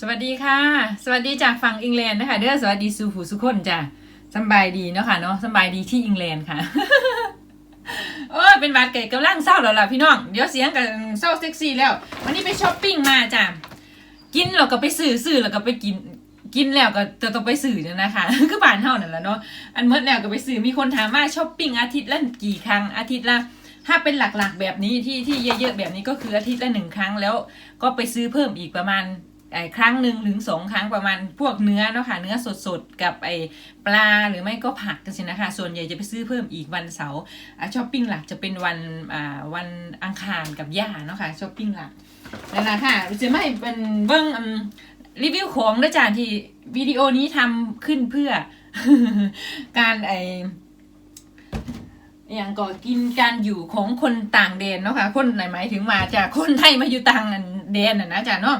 สวัสดีค่ะ สวัสดีจากฝั่งอังกฤษนะคะเด้อสวัสดีสู่ผู้สุคนจ้ะสบายดีเนาะค่ะเนาะสบายดีที่อังกฤษค่ะโอ้ยเป็นบาดเกตกำลังเศร้าแล้วล่ะพี่น้องเดี๋ยวเสียงกันเศร้าเซ็กซี่แล้ว วันนี้ไปช้อปปิ้งมาจ้ะกินแล้วก็ไปซื้อซื้อแล้วก็ไปกินกินแล้วก็จะต้องไปซื้อเนี่ยนะคะคือบ้านเฮานั่นแหละเนาะอันเมื่อแล้วก็ไปซื้อมีคนถามว่าช้อปปิ้งอาทิตย์ละกี่ครั้งอาทิตย์ละถ้าเป็นหลักๆแบบนี้ที่ที่เยอะๆแบบนี้ก็คืออาทิตย์ละหนึ่งครั้งแล้วก็ไปซื้อเพิ่มอีกประมาณ ครั้งหนึ่งถึงสองครั้งประมาณพวกเนื้อเนาะค่ะเนื้อสดๆ กับไอ้ปลาหรือไม่ก็ผักกันสินะคะ ส่วนใหญ่จะไปซื้อเพิ่มอีกวันเสาร์ช้อปปิ้งหลักจะเป็นวันอ่าวันอังคารกับย่าเนาะค่ะช้อปปิ้งหลักนั่นแหละค่ะจะไม่เป็นเบิ้งอืมรีวิวของด้วยจานที่วิดีโอนี้ทำขึ้นเพื่อการไออย่างก็กินการอยู่ของคนต่างแดนเนาะค่ะคนไหนหมายถึงมาจากคนไทยมาอยู่ต่างแดนน่ะนะจ๊ะเนาะ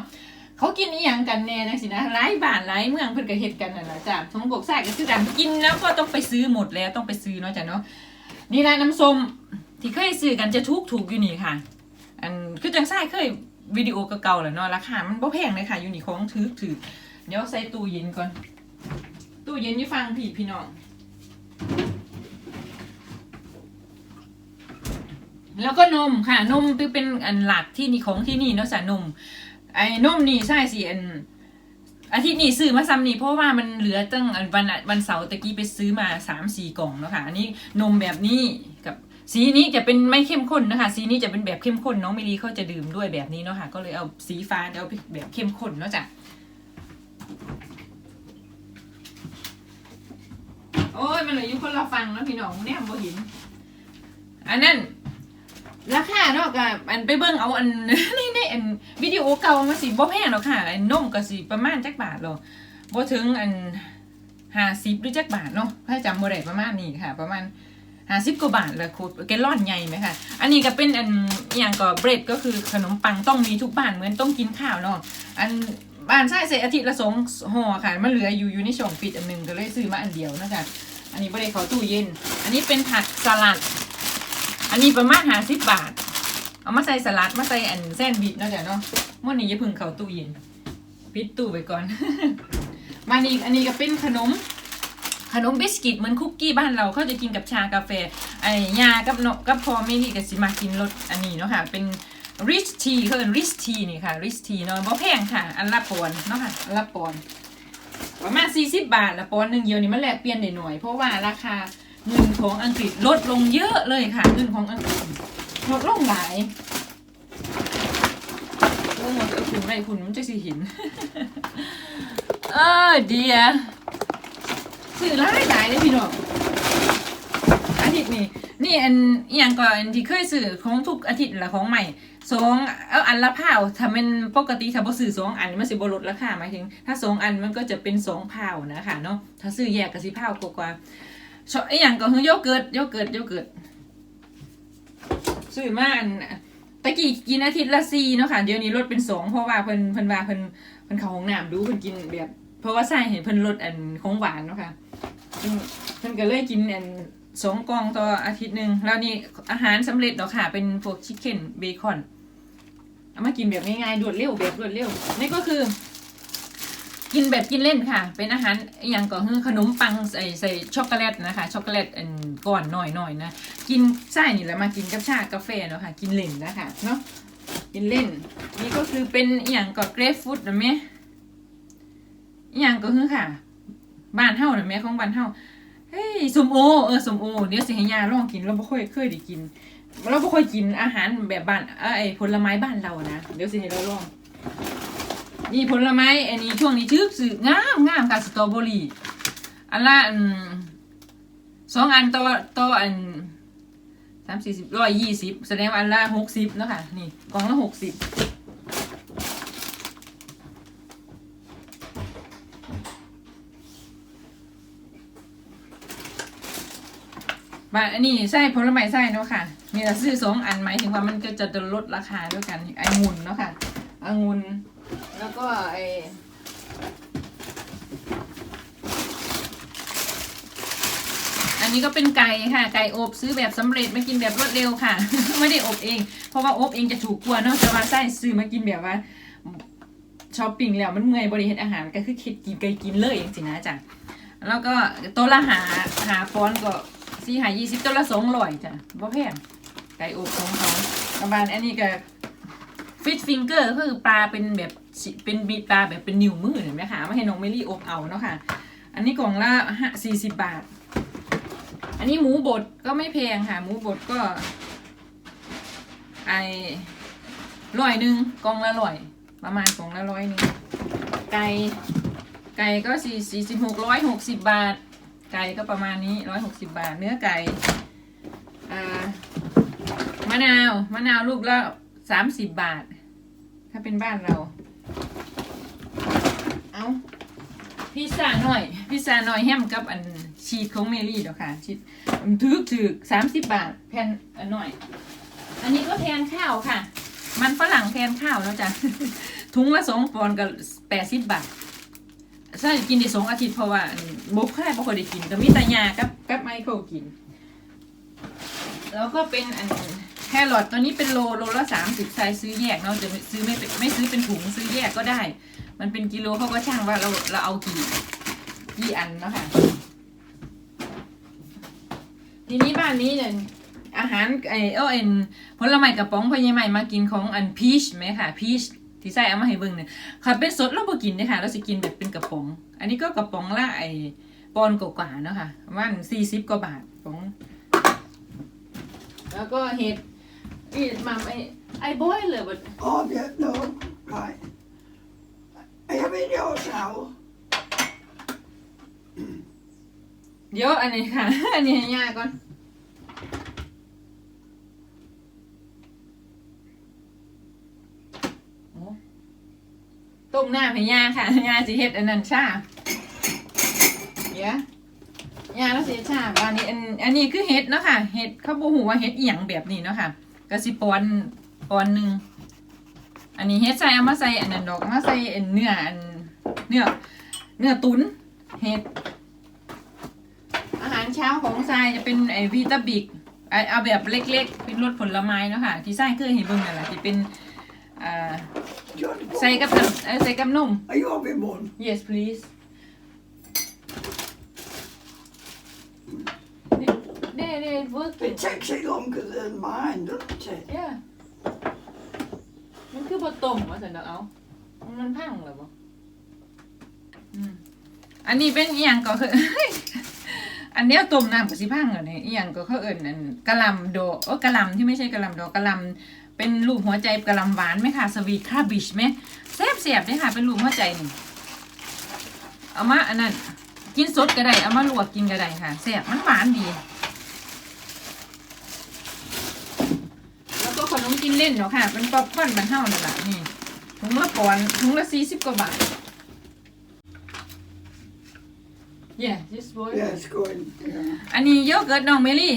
เขากินอีหยังกันแน่นะสินะหลายบ้านหลายเมืองเพิ่นก็เฮ็ดกันน่ะนะจ๊ะทงกกแทรกก็คือกันกินแล้วก็ต้องไปซื้อหมดแล้วต้องไปซื้อเนาะจ๊ะเนาะนี่นะน้ำส้มที่เคยซื้อกันจะถูกถูกอยู่นี่ค่ะ อันคือจังไส้เคยวิดีโอเก่าๆแหละเนาะราคามันบ่แพงเลยค่ะอยู่นี่ของถือถือเดี๋ยวใส่ตู้เย็นก่อน ตู้เย็นอยู่ฟังพี่พี่น้องแล้วก็นมค่ะนมเป็นอันหลักที่นี่ของที่นี่เนาะสานม ไอ้นมนี่ใช่สิอันอาทิตย์นี้ซื้อมาซ้ำนี่เพราะว่ามันเหลือตั้งวันวันเสาร์ตะกี้ไปซื้อมาสามสี่กล่องเนาะค่ะ อันนี้นมแบบนี้กับสีนี้จะเป็นไม่เข้มข้นนะคะ สีนี้จะเป็นแบบเข้มข้นน้องมิลีเขาจะดื่มด้วยแบบนี้เนาะค่ะ ก็เลยเอาสีฟ้าเดี๋ยวเอาแบบเข้มข้นเนาะจ้ะโอ้ยมันเหลืออยู่คนละฟังเนาะพี่น้องเนี่ยบ่เห็นอันนั้น ราคาเนาะก็อันไปเบิ่งเอาอัน นี่ในอันวิดีโอเก่ามาสิบ่แพงหรอกค่ะอันนมก็สิประมาณจักบาทหรอกบ่ถึงอัน50หรือจักบาทเนาะถ้าจำบ่ได้ประมาณนี้ค่ะ ประมาณ50กว่าบาทละคูดแกลอนใหญ่ไหมค่ะอันนี้ก็เป็นอันอย่างก็เบรดก็คือขนมปังต้องมีทุกบ้านเหมือนต้องกินข้าวเนาะอันบ้านใช้ใส่อาทิตย์ละสองห่อค่ะมันเหลืออยู่อยู่ในช่องฟิตอันหนึ่งก็เลยซื้อมาอันเดียวนะคะอันนี้บ่ได้เขาตู้เย็น อันนี้เป็นผักสลัด อันนี้ประมาณห้าสิบบาท เอามาใส่สลัดมาใส่อันแซนด์วิชเนาะจ้ะเนาะมื่อนี้อย่าเพึ่งเข้าตู้เย็นปิดตู้ไปก่อน มานี่อันนี้ก็เป็นขนม ขนมบิสกิตเหมือนคุกกี้บ้านเราเขาจะกินกับชากาแฟไอ้ยากับนกกับพอไม่นี่ก็สิมากินรสอันนี้เนาะค่ะ เป็นริชทีเขาเป็นริชทีนี่ค่ะริชทีเนาะบ่แพงค่ะ อันละปอนด์เนาะค่ะอันละปอนด์ประมาณ40 บาทละปอนด์หนึ่งเดียวนี่มันแลกเปลี่ยนได้หน่อย เพราะว่าราคา เงินของอังกฤษลดลงเยอะเลยค่ะ เงินของอังกฤษลดลงหลายโอ้หมดคุณไม่คุณมันจะสิเห็นเออเดียซื้อหลายหลายเลยพี่น้องอาทิตย์นี้นี่อันอย่างก่อนอันที่เคยซื้อของทุกอาทิตย์ละของใหม่สองเอาอันละเผาถ้าเป็นปกติถ้าบ่ซื้อสองอันมันสิบ่ลดราคาหมายถึง ถ้าสองอันมันก็จะเป็นสองเผานะคะเนาะถ้าซื้อแยกก็สิเผากว่า ชอบไอหย่างก็คือโยเกิร์ตโยเกิร์ตโยเกิร์ตซื้อมาอันตะกี้กินอาทิตย์ละสี่เนาะค่ะเดี๋ยวนี้ลดเป็นสองเพราะว่าเพิ่นเพิ่นว่าเพิ่นเพิ่นเข้าห้องน้ำดูเพิ่นกินแบบ เพราะว่าใส่เห็นเพิ่นลดอันของหวานเนาะค่ะเพิ่นเพิ่นก็เลยกินอันสองกล่องต่ออาทิตย์หนึ่งแล้วนี่อาหารสำเร็จเนาะค่ะ เป็นพวกชิคเก้นเบคอนเอามากินแบบง่ายๆรวดเร็วแบบรวดเร็วนี่ก็คือ กินแบบกินเล่นค่ะ เป็นอาหารอย่างก็คือขนมปังใส่ใส่ช็อกโกแลตนะคะ ช็อกโกแลตอันก่อนหน่อยหน่อยๆนะ กินไส้นี่แหล้วมากินกับชากาแฟเนาะค่ะ กินเล่นนะคะเนาะ กินเล่น นี่ก็คือเป็นอย่างก็เกรฟฟูดนะแม่อย่างก็คือค่ะ บ้านเฮานะแม่ของบ้านเฮาเฮ้ยสมโอเออสมโอเดี๋ยวสิให้ยาลองกินเราไม่ค่อยเคยได้กิน เราไม่ค่อยกินอาหารแบบบ้านเอ้ยไอ้ผลไม้บ้านเรานะ เดี๋ยวสิให้เราลอง นี่ผลไม้อันนี้ช่วงนี้ชื่อสื่องามงามค่ะสตรอเบอรี่อันละอืมสองอันต่อต่ออันสามสี่สิบร้อยยี่สิบแสดงว่าอันละหกสิบเนาะค่ะนี่กล่องละหกสิบมาอันนี้ไส้ผลไม้ไส้เนาะค่ะนี่เราซื้อสองอันหมายถึงว่ามันก็จะลดราคาด้วยกันไองุ่นเนาะค่ะองุ่น แล้วก็ไออันนี้ก็เป็นไก่ค่ะ ไก่อบซื้อแบบสำเร็จมากินแบบรวดเร็วค่ะ ไม่ได้อบเอง เพราะว่าอบเองจะถูกกว่าเนาะแต่ว่าไส้ซื้อมากินแบบว่าช้อปปิ้งแล้วมันเมื่อยบริเฮ็ดอาหารก็คือคิดกินไกลกินเลยจริงๆนะจ้ะแล้วก็ตัวละหาหาฟอนก็สี่หายี่สิบตัวละสองร้อยจ้ะบ่แพงไก่อบของเขากระบาลอันนี้ก็ ฟิตฟิงเกอร์ก็คือปลาเป็นแบบเป็นบีปลาแบบเป็นนิ้วมือเห็นไหมคะมาให้น้องเมลี่อบเอาเนาะค่ะ อันนี้กล่องละห้าสี่สิบบาท อันนี้หมูบดก็ไม่แพงค่ะ หมูบดก็ไอร้อยหนึ่งกล่องละร้อย ประมาณกล่องละร้อยนึงไก่ไก่ก็สี่สี่สิบหกร้อยหกสิบบาท ไก่ก็ประมาณนี้ร้อยหกสิบาท เนื้อไก่อ่ามะนาวมะนาวลูกละสามสิบบาท ถ้าเป็นบ้านเรา เอาพิซซ่าหน่อย พิซซ่าหน่อยแฮมกับอันชีสของเมลี่เดี๋ยวค่ะชีสถือถือสามสิบบาทแผ่นอันหน่อย อันนี้ก็แทนข้าวค่ะ มันฝรั่งแทนข้าวแล้วจ้ะถุงละสองปอนด์กับแปดสิบบาทใช่กินได้สองอาทิตย์เพราะว่าบกแค่บ่ค่อยได้กินก็มีแต่ยากับกับไมเคิลกิน แล้วก็เป็นอัน แครอทตัวนี้เป็นโลโลละสามสิบไซส์ซื้อแยกเนาะจะซื้อไม่เป็นไม่ซื้อเป็นถุงซื้อแยกก็ได้ มันเป็นกิโลเขาก็ช่างว่าเราเราเอากี่กี่อันเนาะค่ะทีนี้บ้านนี้เนี่ยอาหารไอเออเอ็นผลไม้กระป๋องพญาใหม่มากินของอันพีชไหมค่ะพีชที่ใส่เอามาให้เบิ่งเนี่ยค่ะเป็นสดเราบ่กินเนยคะเราสิกินแบบเป็นกระป๋อง อันนี้ก็กระป๋องละไอปอนกว่าๆเนาะค่ะประมาณสี่สิบกว่าบาทของแล้วก็เห็ด อีมัมไอไอบอยเลยแบบ Oh, yeah, no, right. Are you in yours now? เดี๋ยวอันนี้ค่ะ อันนี้ให้ย่าก่อน โอ้ต้มน้ำให้ย่าค่ะย่าจะเฮ็ดอันนั้นชาเดี๋ยวย่าแล้วสิเฮ็ดชาอันนี้อันอันนี้คือเห็ดเนาะค่ะเห็ดเขาบอกหูว่าเห็ดอีหยังแบบนี้เนาะค่ะ กระสิปอนปอนหนึ่งอันนี้เฮ็ดใส่เอามาใส่อันนั้นดอกเอามาใส่อันเนื้ออันเนื้อเนื้อตุ๋นเห็ดอาหารเช้าของทรายจะเป็นไอวีตาบิกไอเอาแบบเล็ก ๆ เป็นรสผลไม้เนาะค่ะ ที่ทรายเคยเห็นเบิ่งนั่นแหละที่เป็นอ่า Do you want to put- ใส่กับน้ำเอ้ยใส่กับนม Are you having one? yes please เด้เด้ working It takes it longer than mine, doesn't it? yeah มันคือบะต้มว่าสันดอกเอามันพังเหรอบ่อืมอันนี้เป็นอีหยังก็คือ อันเนี้ยต้มน้ำกับสิพังเหรอเนี่ยอีหยังก็เขาเอิญอันกะหล่ำโดเออกะหล่ำที่ไม่ใช่กะหล่ำโดกะหล่ำเป็นรูปหัวใจกะหล่ำหวานไหมค่ะสวีทคาบิชไหมแซ่บเสียบๆเลยค่ะเป็นรูปหัวใจนี่เอามาอันนั้นกินสดก็ได้เอามาลวกกินก็ได้ค่ะแซ่บมันหวานดี แล้วก็ขนมกิน เล่นเนาะค่ะ เป็นป๊อปคอร์นมันเท่านั่นแหละนี่ถุงละปอนด์ถุงละสี่สิบกว่าบาท yeah this boy Yeah, it's going. Yeah. อันนี้โยเกิร์ตน้องเมลี่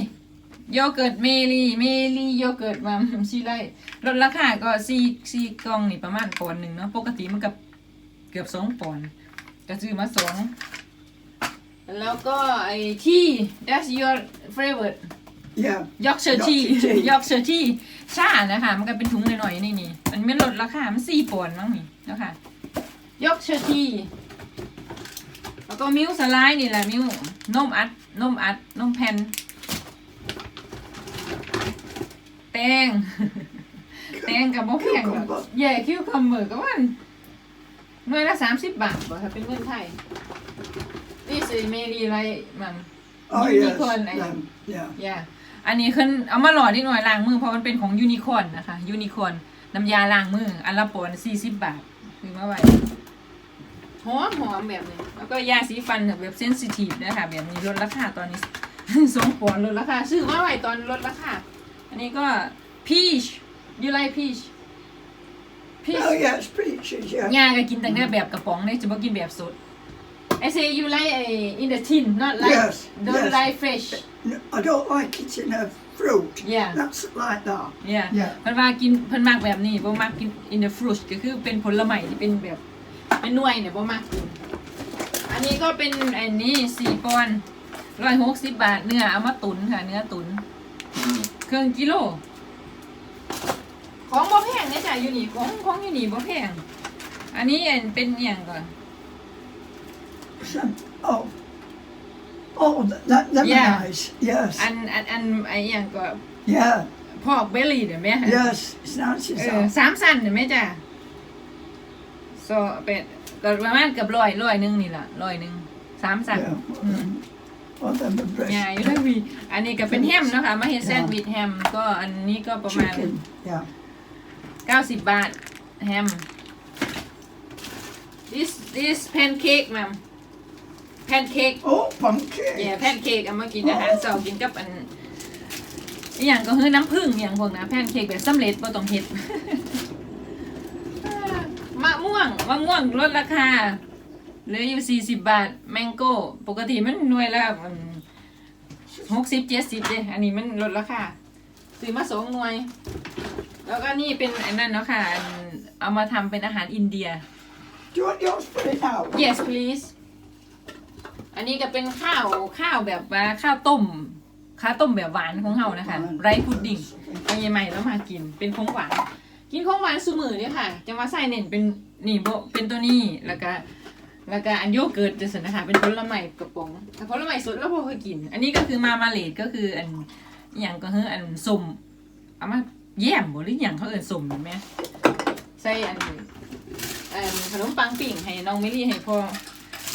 โยเกิร์ตเมลี่ เมลี่โยเกิร์ตมาชีไรลดราคาก็สี่สี่กล่องนี่ประมาณปอนด์หนึ่งเนาะ ปกติมันกับเกือบสองปอนด์ก็ซื้อมาสอง แล้วก็ไอ้ที่ that's your favorite Yeah. ยอกเชอร์ที่ Yorkshire tea ยอกเชอร์ที่ ชานะคะ มันก็เป็นถุงหน่อยๆนี่นี่มันไม่ลดราคา มันสี่ปอนด์มั้งนี่นะคะยอกเชอร์ที่แล้วก็มิลค์สไลด์นี่แหละมิลค์นมอัดนมอัดนมแผ่นแตงแตงกับมะแพงแบบ Cucumber แย่คิวคัมเบอร์ก็มันหน่วยละสามสิบบาทบ่ถ้าเป็นเงินไทยนี่สิเมรีไรมัน Oh, Unicorn, yes. eh? Um, yeah. อย่า อันนี้ขึ้นเอามาหล่อนิดหน่อยล้างมือเพราะมันเป็นของยูนิคอร์นนะคะยูนิคอร์นน้ำยาล้างมือ อันละปอนสี่สิบบาทซื้อมาไว้หอมหอมแบบนี้ แล้วก็ยาสีฟันแบบเซนซิทีฟนะคะแบบนี้ลดราคาตอนนี้สองปอนด์ลดราคาซื้อมาไว้ตอนลดราคาอันนี้ก็พีชยูไลพีชพีช Oh, yes, peaches, yeah. ย่าก็กินแต่แบบกระป๋องเนี่ยจะบ่กินแบบสด I say you like uh, in the tin not like Yes, don't yes. like fresh No, I don't like it in a fruit. Yeah. That's like that. yeah Yeah. เพิ่นว่ากินเพิ่นมักแบบนี้บ่มักกิน in the fruit ก็คือเป็นผลไม้ที่เป็นแบบเป็นหน่วยเนี่ยบ่มักกินอันนี้ก็เป็นอันนี้สี่ปอนด์ร้อยหกสิบบาทเนื้อเอามาตุนค่ะเนื้อตุนเครื่องกิโล ของบ่แพงเนี่ยจ้ะอยู่นี่ของของอยู่นี่บ่แพงอันนี้อันเป็นอหย่างก่อน Some, oh. Oh, that, that Yeah. nice. Yes. อันอันอันไออหย่างก่อน yeah. พอกเบลลี่เดี๋ยวแม่ Yes. It's nice เอ as อ that. สามสันเดี๋ยวแม่จ้ะโซเป็นก็ประมาณเกือบร้อยร้อยหนึงนี่ล่ะร้อยหนึงสามสัน Yeah. อืม Well, then the breast. ใหญ่อยู่ทั้งวีอันนี้ก็เป็นแฮมเนาะคะมาเฮ็ดแซนด์วิชแฮมก็อันนี้ก็ประมาณ Chicken. Yeah. 90 บาทแฮม this this pancake มัม pancake Oh, pumpkin. แย่ pancake เอามากินอาหารเช้ากินกับอันอหย่างก็คือน้ำผึ้งอหย่างพวกนะ pancake แบบสำเร็จบ่ต้องเฮ็ดมะม่วงมะม่วงลดราคาเหลืออยู่40บาทแมงโก้ ปกติมันหน่วยละมันหกสิบเจ็ดสิบเด้อันนี้มันลดราคาซื้อมาสองหน่วย แล้วก็นี่เป็นอันนั้นเนาะค่ะอันเอามาทำเป็นอาหารอินเดีย Do you want yours put it out? yes please อันนี้ก็เป็นข้าวข้าวแบบว่าข้าวต้มข้าวต้มแบบหวานของเฮานะคะ ไรพุดดิ้งเอาใหม่ๆแล้วมากินเป็นของหวาน กินของหวานสูมือเนี่ยค่ะจะมาใส่เน่นเป็นนี่โบเป็นตัวนี้แล้วก็แล้วก็อันโยเกิร์ตจะสนนะคะ เป็นผลไม้กระป๋องแต่ผลไม้สดแล้วพอเคยกิน อันนี้ก็คือมามาเลดก็คืออันอหย่างก็คืออันส้มเอามาแย่มบ่หรืออหย่างเขาเอินส้มเห็นไหมใส่อันอันขนมปังปิ่งให้น้องมิลลี่ให้พ่อ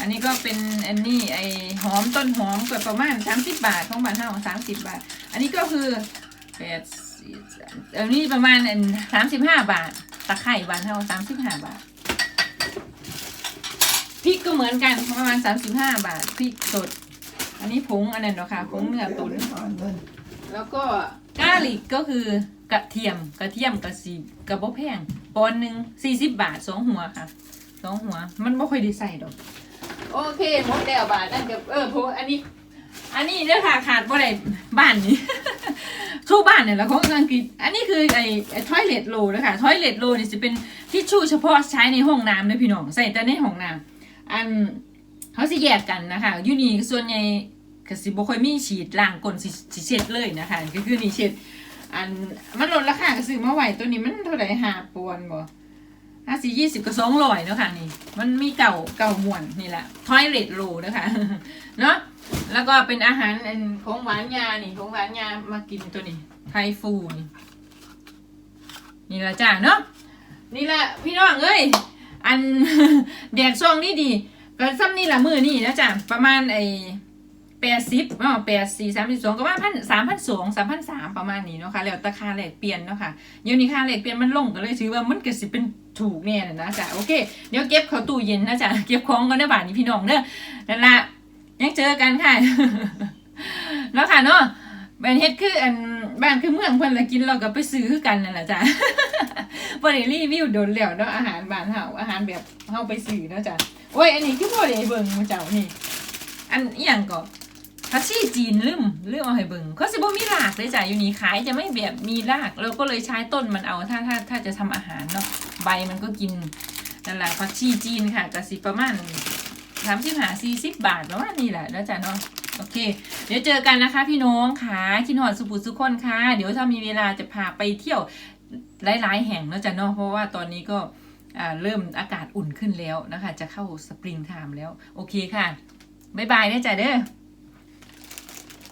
อันนี้ก็เป็นอันนี้ไอหอมต้นหอมเก็ประมาณสามสิบบาทของบ้านเฮาสามสิบบาท อันนี้ก็คือแปดสี่สามอันนี้ประมาณอันสามสิบห้าบาท ตะไคร่บ้านเฮาสามสิบห้าบาทพริกก็เหมือนกันประมาณสามสิบห้าบาทพริกสด อันนี้ผงอันนั้นเนาะค่ะผงเนื้อตุ๋นแล้วก็กาลิกก็คือกระเทียมกระเทียมกระสีกระบอกแพงปอนหนึ่งสี่สิบบาทสองหัวค่ะสองหัว มันไม่ค่อยได้ใส่ดอก โอเคหมดแล้วบาทนั่นกับเออพอันนี้ อันนี้เด้อค่ะขาดบ่ได้บ้านนี้ชู่บ้านเนี่ยแหละของอังกฤษอันนี้คือไอ้ไอ้ทอยเลทโลนะคะทอยเลทโลนี่จะเป็นทิชชู่เฉพาะใช้ในห้องน้ำเลยพี่น้องใส่แต่ในห้องน้ำอันเขาสิแยกกันนะคะยูนี่ส่วนใหญ่ก็สิบ่ค่อยมีฉีดล้างก้นสิสิเช็ดเลยนะคะก็คือนี่เช็ดอันมันลดราคาก็ซื้อมาไหวตัวนี้มันเท่าไหร่หาปอนบ่ ห้าสี่ยี่สิบก็สองร้อยเนาะค่ะนี่ มันมีเก่าเก่ามวนนี่แหละทอยเลทโลนะคะเนาะแล้วก็เป็นอาหารอันของหวานยานี่ของหวานยามากินตัวนี้ ไทฟูนี่นี่ละจ้าเนาะนี่แหละพี่น้องเอ้ยอันแดดช่วงนี้ดีก็ซ้ำนี่ละมือนี่นะจ้ะประมาณไอ แปดสิบอ๋อแปดสี่สามสิบสองก็ว่าพันสามพันสองสามพันสามประมาณนี้เนาะค่ะแล้วตาคาแหลกเปลี่ยนเนาะค่ะเดี๋ยวนี้ค่าแหลกเปลี่ยนมันลงก็เลยถือว่ามันก็สิเป็นถูกแน่นะจ้ะโอเคเดี๋ยวเก็บเขาตู้เย็นนะจ๊ะเก็บของก็ได้บาทนี้พี่น้องเด้อนั่นละยังเจอกันค่ะแล้วค่ะเนาะบ้านเฮ็ดคืออันบ้านคือเมืองเพิ่นละกินเราก็ไปซื้อคือกันนั่นแหละจ้ะบ่ได้รีวิวโดนแล้วเนาะอาหารบ้านเฮาอาหารแบบเฮาไปซื้อเนาะจ้ะโอ้ยอันนี้คือบ่ได้เบิ่งมาเจ้านี่ อันอีหยังก็ ผักชีจีนลืมลืมเอาให้เบิ่งเขาสิบ่มีรากเลยจ้ะอยู่นี่ขายจะไม่แบบมีรากเราก็เลยใช้ต้นมันเอาถ้าถ้าถ้าจะทำอาหารเนาะใบมันก็กินนั่นแหละผักชีจีนค่ะกะสิประมาณสามสิบหาสี่สิบบาทประมาณนี้แหละแล้วจ้ะเนาะโอเค เดี๋ยวเจอกันนะคะพี่น้องค่ะคิดหอดสุปุสุคนค่ะ เดี๋ยวถ้ามีเวลาจะพาไปเที่ยวหลายๆแห่งแล้วจ้ะเนาะเพราะว่าตอนนี้ก็เริ่มอากาศอุ่นขึ้นแล้วนะคะ จะเข้าสปริงไทม์แล้ว โอเคค่ะ บ๊ายบายนะจ๊ะเด้อ